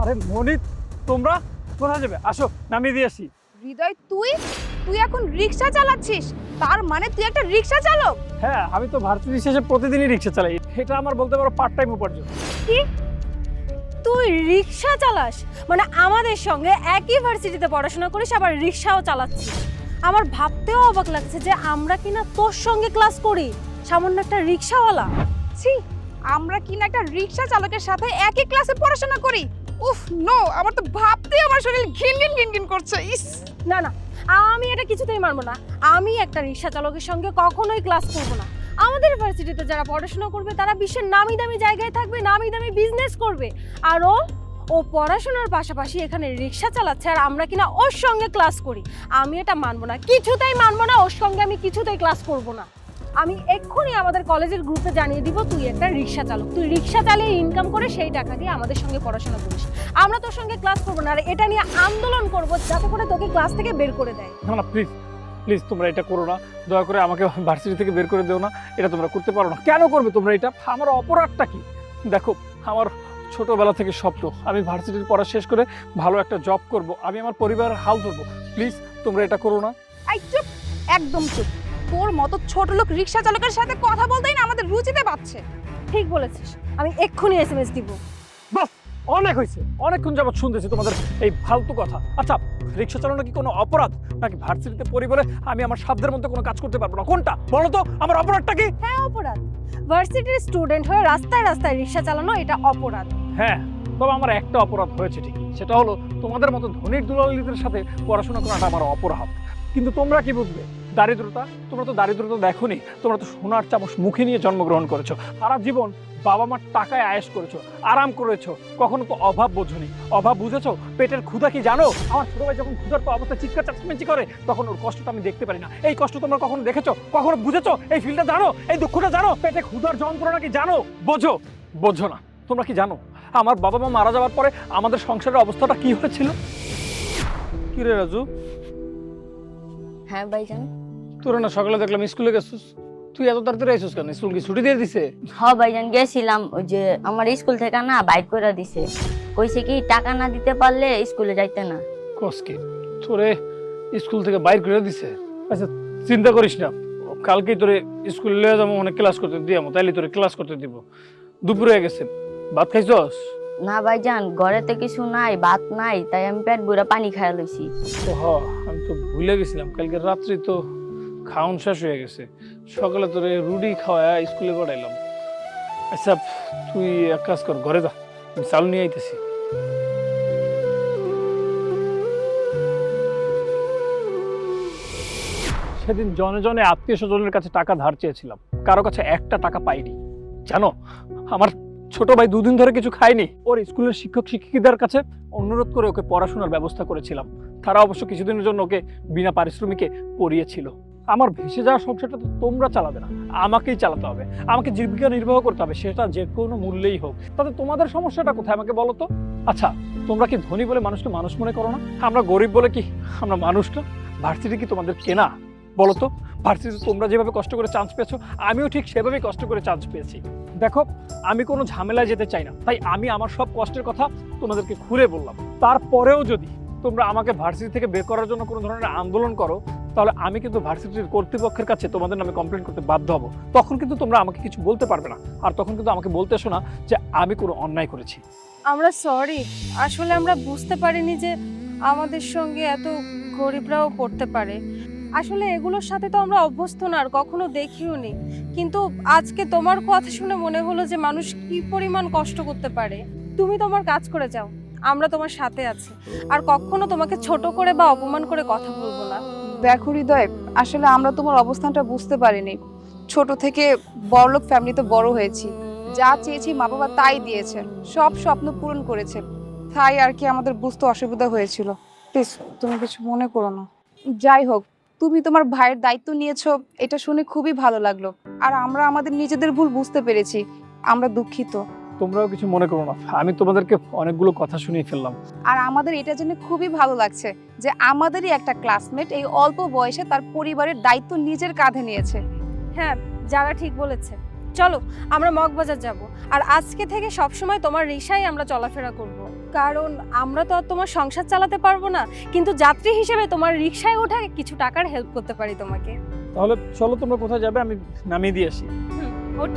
আরে তোমরা কোথায় যাবে? আসো নামিয়ে দিয়ে আসি। হৃদয় তুই? তুই এখন রিক্সা চালাচ্ছিস? তার মানে তুই একটা রিক্সা চালক? হ্যাঁ আমি তো ভারতীয় শেষে প্রতিদিনই রিক্সা চালাই। এটা আমার বলতে পারো পার্ট টাইম উপার্জন। কি? তুই রিক্সা চালাস? মানে আমাদের সঙ্গে একই ভার্সিটিতে পড়াশোনা করিস আবার রিক্সাও চালাচ্ছিস। আমার ভাবতেও অবাক লাগছে যে আমরা কিনা তোর সঙ্গে ক্লাস করি। সামান্য একটা রিক্সাওয়ালা। ছি। আমরা কি না একটা রিক্সা চালকের সাথে একই ক্লাসে পড়াশোনা করি? উফ নো আমার তো ভাবতেই আমার শরীর ঘিন ঘিন ঘিন ঘিন করছে, ইস। না না, আমি এটা কিছুতেই মানবো না। আমি একটা রিক্সা চালকের সঙ্গে কখনোই ক্লাস করব না। আমাদের ভার্সিটিতে যারা পড়াশোনা করবে, তারা বিশ্বের নামি দামি জায়গায় থাকবে, নামি দামি বিজনেস করবে। আর ও ও পড়াশোনার পাশাপাশি এখানে রিক্সা চালাচ্ছে, আর আমরা কিনা ওর সঙ্গে ক্লাস করি। আমি এটা মানবো না, কিছুতেই মানবো না, ওর সঙ্গে আমি কিছুতেই ক্লাস করব না। আমি এক্ষুনি আমাদের কলেজের গ্রুপে জানিয়ে দিব তুই একটা রিক্সা চালক। তুই রিক্সা চালিয়ে ইনকাম করে সেই টাকা দিয়ে আমাদের সঙ্গে পড়াশোনা করিস। আমরা তোর সঙ্গে ক্লাস করব না আর এটা নিয়ে আন্দোলন করব যাতে করে তোকে ক্লাস থেকে বের করে দেয়। না না প্লিজ প্লিজ তোমরা এটা করো না। দয়া করে আমাকে ভার্সিটি থেকে বের করে দিও না। এটা তোমরা করতে পারো না। কেন করবে তোমরা এটা? আমার অপরাধটা কি? দেখো আমার ছোটোবেলা থেকে স্বপ্ন আমি ভার্সিটির পড়া শেষ করে ভালো একটা জব করব। আমি আমার পরিবারের হাল ধরবো। প্লিজ তোমরা এটা করো না। চুপ! একদম চুপ! তোর মতো ছোট লোক রিক্সা চালকের সাথে কথা বলতেই না আমাদের রুচিতে পাচ্ছে ঠিক বলেছিস। আমি এক্ষুনি এসএমএস দিব। বাস অনেক হয়েছে। অনেকক্ষণ যাবত শুনতেছি তোমাদের এই ফালতু কথা। আচ্ছা রিক্সা চালানো কি কোনো অপরাধ? নাকি ভার্সিটিতে পরিবারে আমি আমার সাধ্যের মধ্যে কোনো কাজ করতে পারব না? কোনটা? বলো তো আমার অপরাধটা কি? হ্যাঁ অপরাধ। ভার্সিটির স্টুডেন্ট হয়ে রাস্তায় রাস্তায় রিক্সা চালানো এটা অপরাধ। হ্যাঁ তবে আমার একটা অপরাধ হয়েছে ঠিকই। সেটা হলো তোমাদের মতো ধনীর দুলালিদের সাথে পড়াশোনা করাটা আমার অপরাধ। কিন্তু তোমরা কি বুঝবে দারিদ্রতা, তোমরা তো দারিদ্রতা দেখোনি, তোমরা তো সোনার চামচ মুখে নিয়ে জন্মগ্রহণ করেছ। সারা জীবন বাবা মার টাকায় আয়েস করেছ, আরাম করেছ, কখনো তো অভাব বোঝনি। অভাব বুঝেছ? পেটের ক্ষুধা কি জানো? আমার ছোট ভাই যখন ক্ষুধার অবস্থা চিৎকার চাচমেচি করে, তখন ওর কষ্টটা আমি দেখতে পারি না। এই কষ্ট তোমরা কখনো দেখেছ? কখনো বুঝেছ? এই ফিলটা জানো? এই দুঃখটা জানো? পেটে ক্ষুধার যন্ত্রণা কি জানো? বোঝো। বোঝো না। তোমরা কি জানো? আমার বাবা মা মারা যাওয়ার পরে আমাদের সংসারের অবস্থাটা কি হয়েছিল? কি রে রাজু? হ্যাঁ ভাইজান। তোর না সকালে দেখলাম স্কুলে গেছিস। তুই এত তাড়াতাড়ি আইসিস কেন? স্কুল কি ছুটি দিয়ে দিছে? হ ভাইজান গেছিলাম। ওই যে আমার স্কুল থেকে না বাইক করে দিছে। কইছে কি টাকা না দিতে পারলে স্কুলে যাইতে না। কসকে তোরে স্কুল থেকে বাইর করে দিছে? আচ্ছা চিন্তা করিস না। কালকেই তোরে স্কুলে লয়ে যাব অনেক ক্লাস করতে দিয়ামো তাইলে তোরে ক্লাস করতে দিব। দুপুরে হয়ে গেছে। ভাত খাইছস? না ভাইজান ঘরে তো কিছু নাই, ভাত নাই, তাই আমি পেট ভরে পানি খাইয়া লইছি। হ আমি তো ভুলে গেছিলাম, কালকে রাত্রি তো খাওন শেষ হয়ে গেছে। সকালে তোরে রুটি খাওয়া স্কুলে পাঠাইলাম। আচ্ছা তুই এক কাজ কর, ঘরে যা, আমি চাল নিয়ে আইতেছি। সেদিন জনে জনে আত্মীয় স্বজনের কাছে টাকা ধার চেয়েছিলাম। কারও কাছে একটা টাকা পাইনি। জানো, আমার ছোট ভাই দুদিন ধরে কিছু খায়নি। ওর স্কুলের শিক্ষক শিক্ষিকাদের কাছে অনুরোধ করে ওকে পড়াশোনার ব্যবস্থা করেছিলাম। তারা অবশ্য কিছুদিনের জন্য ওকে বিনা পারিশ্রমিকে পড়িয়েছিল। আমার ভেসে যাওয়ার সংসারটা তো তোমরা চালাবে না, আমাকেই চালাতে হবে। আমাকে জীবিকা নির্বাহ করতে হবে, সেটা যে কোনো মূল্যেই হোক। তাতে তোমাদের সমস্যাটা কোথায় আমাকে বলো তো? আচ্ছা তোমরা কি ধনী বলে মানুষকে মানুষ মনে করো না? আমরা গরিব বলে কি আমরা মানুষ না? ভার্সিটি কি তোমাদের কেনা? বলো তো ভার্সিটি তোমরা যেভাবে কষ্ট করে চান্স পেয়েছ, আমিও ঠিক সেভাবেই কষ্ট করে চান্স পেয়েছি। দেখো, আমি কোনো ঝামেলায় যেতে চাই না। তাই আমি আমার সব কষ্টের কথা তোমাদেরকে খুলে বললাম। তারপরেও যদি তোমরা আমাকে ভার্সিটি থেকে বের করার জন্য কোনো ধরনের আন্দোলন করো, তাহলে আমি কিন্তু ভার্সিটির কর্তৃপক্ষের কাছে তোমাদের নামে কমপ্লেন করতে বাধ্য হব। তখন কিন্তু তোমরা আমাকে কিছু বলতে পারবে না। আর তখন কিন্তু আমাকে বলতে এসো না যে আমি কোনো অন্যায় করেছি। আমরা সরি আসলে আমরা বুঝতে পারিনি যে আমাদের সঙ্গে এত গরিবরাও পড়তে পারে। আসলে এগুলোর সাথে তো আমরা অভ্যস্ত না আর কখনো দেখিও নি। কিন্তু আজকে তোমার কথা শুনে মনে হলো যে মানুষ কি পরিমাণ কষ্ট করতে পারে। তুমি তোমার কাজ করে যাও, আমরা তোমার সাথে আছি। আর কখনো তোমাকে ছোট করে বা অপমান করে কথা বলব না। দেখো হৃদয়, আসলে আমরা তোমার অবস্থানটা বুঝতে পারিনি। ছোট থেকে বড়লোক ফ্যামিলিতে বড় হয়েছি। যা চেয়েছি মা বাবা তাই দিয়েছে সব স্বপ্ন পূরণ করেছে তাই আর কি আমাদের বুঝতে অসুবিধা হয়েছিল। প্লিজ, তুমি কিছু মনে করো না। যাই হোক তুমি তোমার ভাইয়ের দায়িত্ব নিয়েছো এটা শুনে খুবই ভালো লাগল। আর আমরা আমাদের নিজেদের ভুল বুঝতে পেরেছি আমরা দুঃখিত। তোমরাও কিছু মনে করো না আমি তোমাদেরকে অনেকগুলো কথা শুনিয়ে ফেললাম। আর আমাদের এটা জেনে খুবই ভালো লাগছে যে আমাদেরই একটা ক্লাসমেট এই অল্প বয়সে তার পরিবারের দায়িত্ব নিজের কাঁধে নিয়েছে। হ্যাঁ যারা ঠিক বলেছে। চলো আমরা মগবাজার যাব। আর আজকে থেকে সবসময় তোমার রিক্সায় আমরা চলাফেরা করব। কারণ আমরা তো আর তোমার সংসার চালাতে পারব না কিন্তু যাত্রী হিসেবে তোমার রিক্সায় ওঠা কিছু টাকার হেল্প করতে পারি তোমাকে। তাহলে চলো তোমরা কোথায় যাবে? আমি নামিয়ে দিয়ে আসি। হুম ওঠ।